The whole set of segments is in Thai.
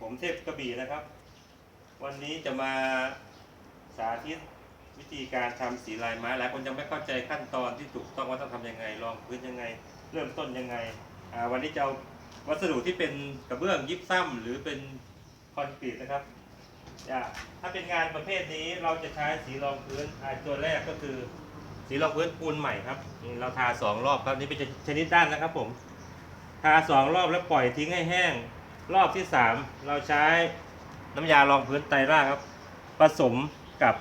ผมเทพกระบี่นะครับ วันนี้จะมาสาธิตวิธีการทำสีลายไม้หลายคนยังไม่เข้าใจขั้นตอนที่ถูกต้องว่าต้องทำยังไงรองพื้นยังไง เริ่มต้นยังไงวันนี้จะเอาวัสดุที่เป็นกระเบื้องยิปซัมหรือเป็นคอนกรีตนะครับถ้าเป็นงานประเภทนี้เราจะใช้สีรองพื้นตัวแรกก็คือ สีรองพื้นปูนใหม่ครับ เราทาสองรอบครับนี่เป็นชนิดด้านนะครับผมทาสองรอบแล้วปล่อยทิ้งให้แห้ง รอบที่สามเราใช้น้ำยารองพื้นไตรราครับ ผสมกับ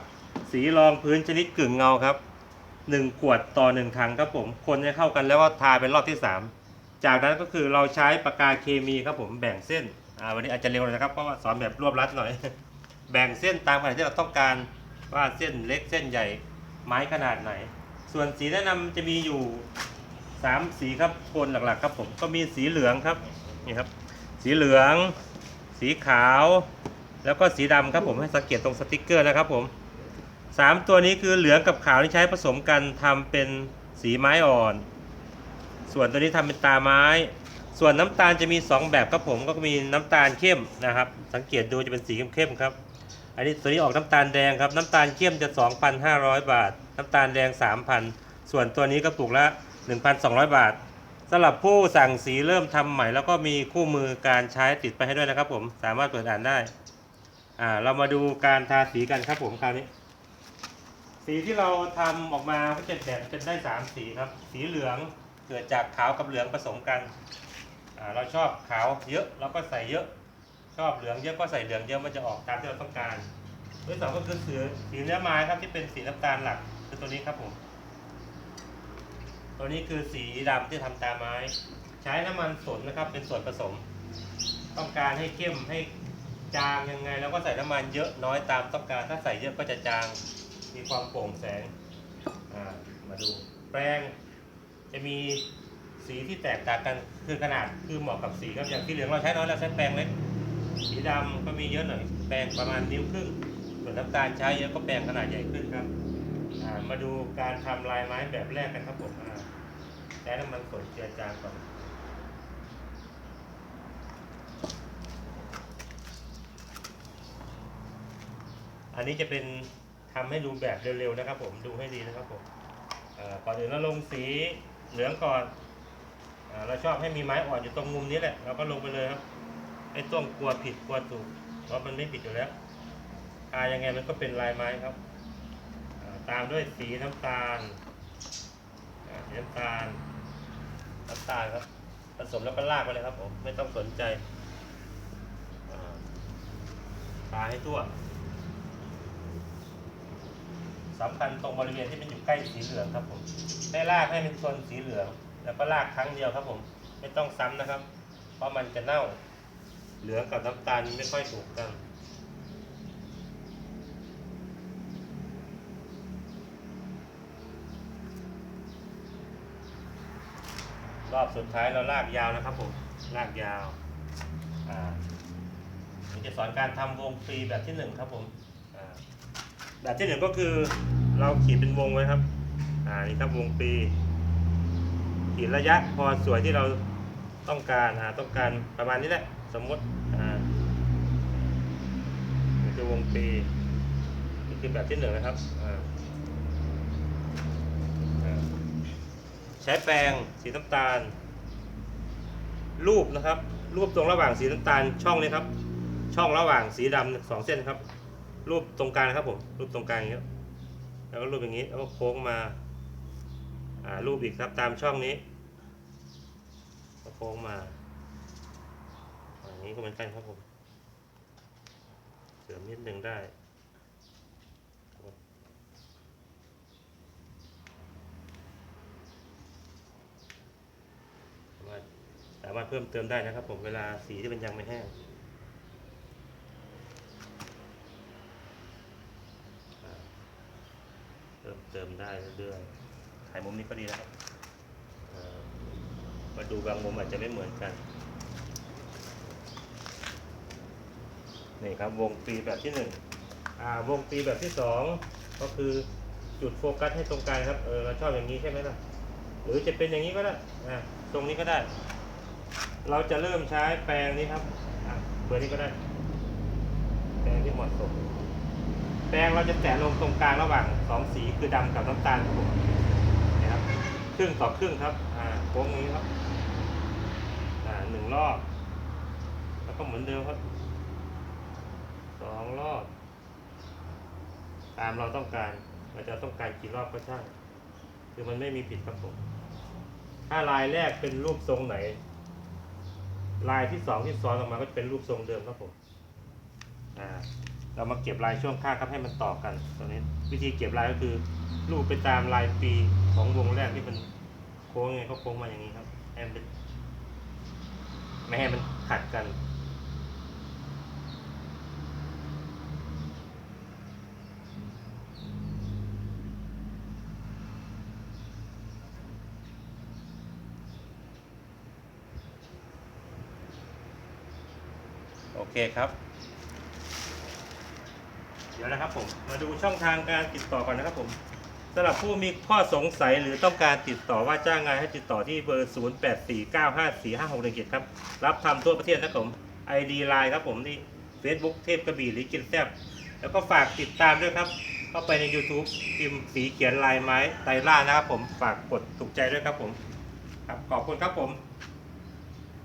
สีรองพื้นชนิดกึ่งเงาครับหนึ่งขวดต่อหนึ่งถังครับผม คนให้เข้ากันแล้วก็ทาเป็นรอบที่สามจากนั้นก็คือเราใช้ปากกาเคมีครับผมแบ่งเส้นอ่าวันนี้อาจจะเร็วหน่อยนะครับเพราะว่าสอนแบบรวบรัดหน่อย แบ่งเส้นตามขนาดที่เราต้องการว่าเส้นเล็กเส้นใหญ่ไม้ขนาดไหน ส่วนสีแนะนำจะมีอยู่สามสีครับโทนหลักๆ ครับผมก็มีสีเหลืองครับนี่ครับ สีเหลือง สีขาว แล้วก็สีดำครับผมให้สังเกตตรงสติกเกอร์นะครับผมสามตัวนี้คือเหลืองกับขาวที่ใช้ผสมกันทำเป็นสีไม้อ่อน ส่วนตัวนี้ทำเป็นตาไม้ ส่วนน้ำตาลจะมี 2 แบบครับผมก็มีน้ำตาลเข้มนะครับ สังเกตดูจะเป็นสีเข้มๆครับ อันนี้ตัวนี้ออกน้ำตาลแดงครับน้ำตาลเข้มจะ 2,500 บาท น้ำตาลแดง 3,000 ส่วนตัวนี้กระปุกละ 1,200 บาท สำหรับผู้สั่งสีเริ่มทำใหม่ แล้วก็มีคู่มือการใช้ติดไปให้ด้วยนะครับผมสามารถเปิดอ่านได้อ่าเรามาดูการทาสีกันครับผมคราวนี้ สีที่เราทำออกมาก็จะแบบจะได้สามสีครับ สีเหลืองเกิดจากขาวกับเหลืองผสมกันอ่าเราชอบขาวเยอะเราก็ใส่เยอะ ชอบเหลืองเยอะก็ใส่เหลืองเยอะมันจะออกตามที่เราต้องการตัวที่สองก็คือสีสีเนื้อไม้ครับที่เป็นสีน้ำตาลหลักคือตัวนี้ครับผม ตัวนี้คือสีดำที่ทำตาไม้ ใช้น้ำมันสนนะครับ เป็นส่วนผสม ต้องการให้เข้มให้จางยังไงแล้วก็ใส่น้ำมันเยอะน้อยตามต้องการ ถ้าใส่เยอะก็จะจาง มีความโปร่งแสงมาดูแปรงจะมีสีที่แตกต่างกันคือขนาดคือเหมาะกับสีครับอย่างที่เหลืองเราใช้น้อยเราใช้แปรงเล็กสีดำก็มีเยอะหน่อยแปรงประมาณนิ้วครึ่งส่วนน้ำตาลใช้เยอะก็แปรงขนาดใหญ่ขึ้นครับมาดูการทำลายไม้แบบแรกกันครับผม อ่าใช้น้ำมันสนเจือจางก่อนอันนี้จะเป็นทำให้ดูแบบเร็วๆนะครับ ผมดูให้ดีนะครับผมเอ่อก่อนอื่นเราลงสีเหลืองก่อนอเราชอบให้มีไม้อ่อนอยู่ตรงมุมนี้แหละเราก็ลงไปเลยครับไม่ต้องกลัวผิดกลัวถูกเพราะมันไม่ผิดอยู่แล้วทายังไงมันก็เป็นลายไม้ครับตามด้วยสีน้ำตาลสีน้ำตาล น้ำตาลครับ ผสมแล้วก็ลากไปเลยครับผมไม่ต้องสนใจทาให้ทั่วสำคัญตรงบริเวณที่มันอยู่ใกล้สีเหลืองครับผมให้ลากให้เป็นโซนสีเหลือง แล้วก็ลากครั้งเดียวครับผม ไม่ต้องซ้ำนะครับ เพราะมันจะเน่า เหลืองกับน้ำตาลไม่ค่อยถูกกัน รอบสุดท้ายเราลากยาวนะครับผมลากยาวอ่าผมจะสอนการทำวงฟรีแบบที่หนึ่งครับผมอ่าแบบที่หนึ่งก็คือเราขีดเป็นวงไว้ครับอ่านี่ครับวงปีขีดระยะพอสวยที่เราต้องการอ่าต้องการประมาณนี้แหละสมมติอ่านี่คือวงปีนี่คือแบบที่หนึ่งนะครับอ่าอ่า ใช้แปรงสีน้ำตาล รูปนะครับ รูปตรงระหว่างสีน้ำตาลช่องนี้ครับ ช่องระหว่างสีดำสองเส้นครับ รูปตรงกลางครับผม รูปตรงกลางอย่างนี้แล้วก็รูปอย่างนี้แล้วก็โค้งมาอ่ารูปอีกครับตามช่องนี้โค้งมาอ่าอย่างนี้ก็เหมือนกันครับผมเสริมนิดนึงได้ครับผม สามารถสามารถเพิ่มเติมได้นะครับ ผมเวลาสีที่มันยังไม่แห้งเติมเติมได้เรื่อยๆถ่ายมุมนี้ก็ดีนะครับเอ่อมาดูบางมุมอาจจะไม่เหมือนกันนี่ครับวงปีแบบที่หนึ่งอ่าวงปีแบบที่สองก็คือจุดโฟกัสให้ตรงกลางครับเออเราชอบอย่างนี้ใช่ไหมล่ะหรือจะเป็นอย่างนี้ก็ได้อ่า ตรงนี้ก็ได้ เราจะเริ่มใช้แปรงนี้ครับเบอร์นี้ก็ได้ แปรงที่เหมาะสมแปรงเราจะแตะลงตรงกลางระหว่างสองสีคือดำกับน้ำตาลครับผมนะครับครึ่งต่อครึ่งครับอ่าโค้งนี้ครับอ่าหนึ่งรอบ แล้วก็เหมือนเดิมครับสองรอบ ตามเราต้องการเราจะต้องการกี่รอบก็ช่างคือมันไม่มีผิดครับผม ถ้าลายแรกเป็นรูปทรงไหน ลายที่สองที่ซ้อนออกมาก็จะเป็นรูปทรงเดิมครับผมอ่าเรามาเก็บลายช่วงข้างครับให้มันต่อกันตรงนี้วิธีเก็บลายก็คือรูปไปตามลายปีของวงแรกที่มันโค้งไงเขาโค้งมาอย่างนี้ครับให้มันไม่ให้มันขัดกัน เคครับ เดี๋ยวนะครับผมมาดูช่องทางการติดต่อก่อนนะครับผมสำหรับผู้มีข้อสงสัยหรือต้องการติดต่อว่าจ้างงานให้ติดต่อที่เบอร์ 0849545617ครับ รับทำทั่วประเทศนะครับผม ID Line ครับผมที่ Facebook เทพกระบี่หรือกินแซบแล้วก็ฝากติดตามด้วยครับ เข้าไปใน YouTube พิมพ์สีเขียนลายไม้ไตรล่านะครับผมฝากกดถูกใจด้วยครับผม ครับขอบคุณครับผม